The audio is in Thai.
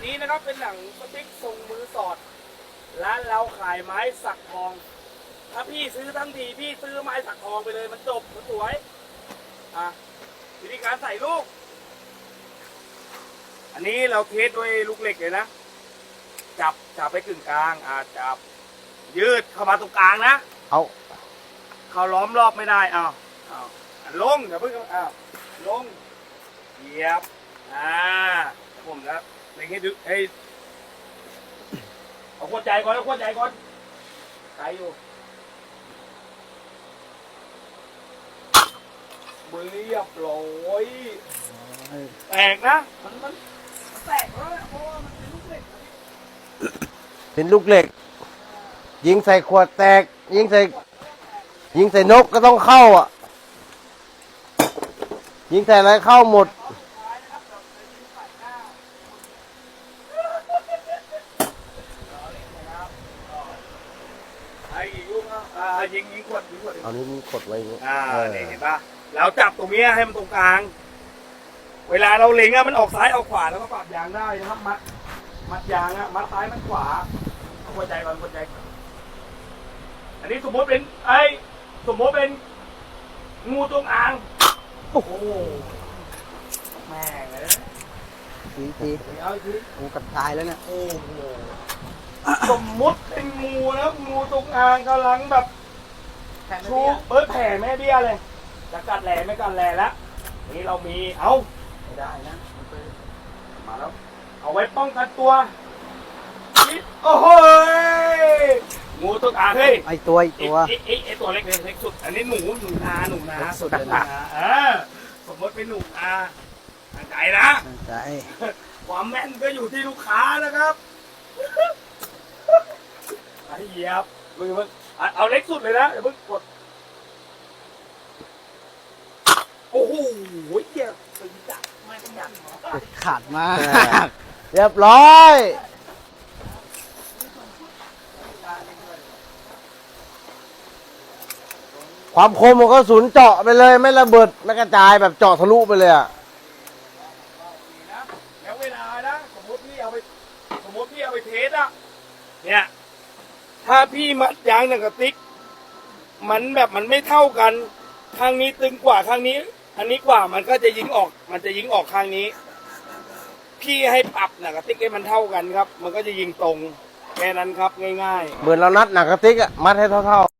นนี้นะครับเป็นหนังสติ๊กทรงมือสอด ร้านเราขายไม้สักทอง ถ้าพี่ซื้อทั้งทีพี่ซื้อไม้สักทองไปเลยมันจบมันสวยอะวิธีการใส่ลูก อันนี้เราเทสด้วยลูกเหล็กเลยนะ จับจับไปกึ่งกลางอ่าจับ ยืดเข้ามาตรงกลางนะ เอาเขาล้อมรอบไม่ได้อ้าวอ้าวลงเดี๋ยวเพิ่งอ้าวลงเหยียบ อ่าผม นะเล็งดูให้เอาขวดใจก่อนเอาขวดใจก่อนใครอยู่เรียบร้อยแตกนะมันมันมันแตกแล้วนะเพราะว่ามันเป็นลูกเหล็กนะพี่เป็นลูกเหล็ก ยิงใส่ขวดแตก ยิงใส่ ยิงใส่นกก็ต้องเข้าอะ ยิงใส่อะไรเข้าหมด ไอ้ยิงลูกนะอ่ายิงยิงขวดยิงขวดเอานี้วกดไว้อย่างนี้อ่าเออนี่เห็นปะเราจับตรงเนี้ยให้มันตรงกลาง เวลาเราเล็งอะมันออกซ้ายออกขวาแล้วก็ปรับยางได้นะครับมัดมัดยางอะมัดซ้ายมัดขวาเอาหัวใจก่อนหัวใจก่อนอันนี้สมมติเป็นไอ้สมมติเป็นงูจงอางโอ้โหแม่งเลย ทีทีเอาอีกทีกูกับตายแล้วเนี่ย โอ้โหสมมติเป็นงูนะงูจงอางกำลังแบบชูเปิดแผ่แม่เบี้ยเลย จะกัดแหล่ไม่กัดแหล่แล้วนี่เรามีเอาไม่ได้นะมันเป็นมาแล้ว เอาไว้ป้องกันตัวนี่โอ้โหยงูตัวอาเฮ้ยไอตัวไอไอ้ตัวไอ้ไอ้ไอ้ตัวเล็กเล็กสุด อันนี้หนูหนูนาหนูนาเล็กสุดเลยนะเออสมมติเป็นหนูนา ตั้งใจนะใจ ความแม่นก็อยู่ที่ลูกค้านะครับไอ้เหยียบมึงมึงเอาเอาเล็กสุดเลยนะเดี๋ยวมึงกด โอ้โหเหยียบตีจับไม่ขยันหรอขาดมาก เรียบร้อยความคมของกระสุนเจาะไปเลย ไม่ระเบิด ไม่กระจายแบบเจาะทะลุไปเลยอะนะแล้วเวลานะสมมติพี่เอาไป ส มมติพี่เอาไปเทสอะเนี่ย ถ้าพี่มัดยางหนังกระติก มันแบบมันไม่เท่ากันข้างนี้ตึงกว่าข้างนี้ อันนี้กว่ามันก็จะยิงออก มันจะยิงออกข้างนี้ พี่ให้ปรับหนังกระติกให้มันเท่ากันครับ มันก็จะยิงตรงแค่นั้นครับง่ายๆ เหมือนเรานัดหนังกระติกอะมัดให้เท่าๆ